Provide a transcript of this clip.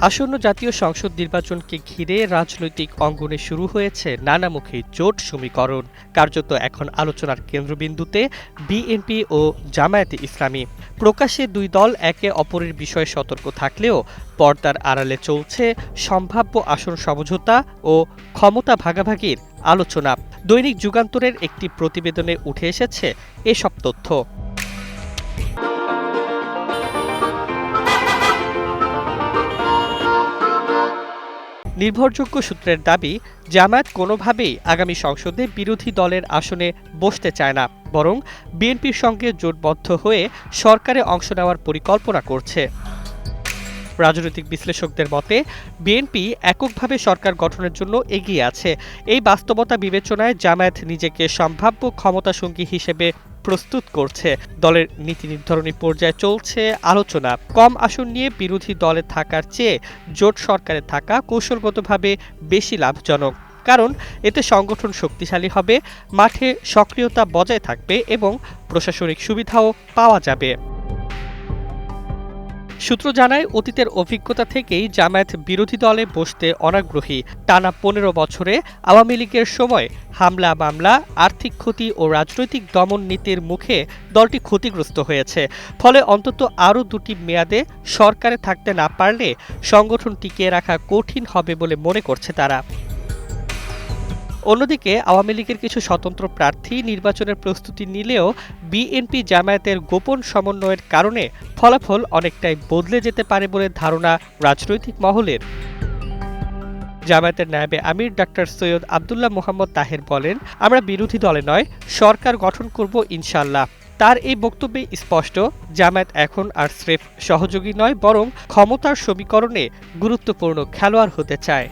আসন্ন জাতীয় সংসদ নির্বাচনকে ঘিরে রাজনৈতিক অঙ্গনে শুরু হয়েছে নানামুখী জোট সমীকরণ, কার্যত এখন আলোচনার কেন্দ্রবিন্দুতে বিএনপি ও জামায়াতে ইসলামী। প্রকাশ্যে দুই দল একে অপরের বিষয়ে সতর্ক থাকলেও পর্দার আড়ালে চলছে সম্ভাব্য আসন সমঝোতা ও ক্ষমতা ভাগাভাগির আলোচনা। দৈনিক যুগান্তরের একটি প্রতিবেদনে উঠে এসেছে এসব তথ্য। নির্ভরযোগ্য সূত্রের দাবি, জামায়াত কোনোভাবেই আগামী সংসদে বিরোধী দলের আসনে বসতে চায় না, বরং বিএনপির সঙ্গে জোটবদ্ধ হয়ে সরকারে অংশ নেওয়ার পরিকল্পনা করছে। রাজনৈতিক বিশ্লেষকদের মতে, বিএনপি এককভাবে সরকার গঠনের জন্য এগিয়ে আছে। এই বাস্তবতা বিবেচনায় জামায়াত নিজেকে সম্ভাব্য ক্ষমতাসঙ্গী হিসেবে প্রস্তুত করছে। দলের নীতি নির্ধারণী পর্যায়ে চলছে আলোচনা। কম আসন নিয়ে বিরোধী দলে থাকার চেয়ে জোট সরকারে থাকা কৌশলগতভাবে বেশি লাভজনক। কারণ, এতে সংগঠন শক্তিশালী হবে, মাঠে সক্রিয়তা বজায় থাকবে এবং প্রশাসনিক সুবিধাও পাওয়া যাবে। সূত্র জানায়, অতীতের অভিজ্ঞতা থেকেই জামায়াত বিরোধী দলে বসতে অনাগ্রহী। টানা পনেরো বছরে আওয়ামী লীগের সময় হামলা, মামলা, আর্থিক ক্ষতি ও রাজনৈতিক দমন নীতির মুখে দলটি ক্ষতিগ্রস্ত হয়েছে। ফলে অন্তত আরও দুটি মেয়াদে সরকারে থাকতে না পারলে সংগঠন টিকিয়ে রাখা কঠিন হবে বলে মনে করছে তারা। অন্যদিকে আওয়ামী লীগের কিছু স্বতন্ত্র প্রার্থী নির্বাচনের প্রস্তুতি নিলেও বিএনপি জামায়াতের গোপন সমন্বয়ের কারণে ফলাফল অনেকটাই বদলে যেতে পারে বলে ধারণা রাজনৈতিক মহলের। জামায়াতের নায়েবে আমির ডাক্তার সৈয়দ আবদুল্লাহ মোহাম্মদ তাহের বলেন, আমরা বিরোধী দলে নয়, সরকার গঠন করব ইনশাল্লাহ তার এই বক্তব্যে স্পষ্ট, জামায়াত এখন আর স্রেফ সহযোগী নয়, বরং ক্ষমতার সমীকরণে গুরুত্বপূর্ণ খেলোয়াড় হতে চায়।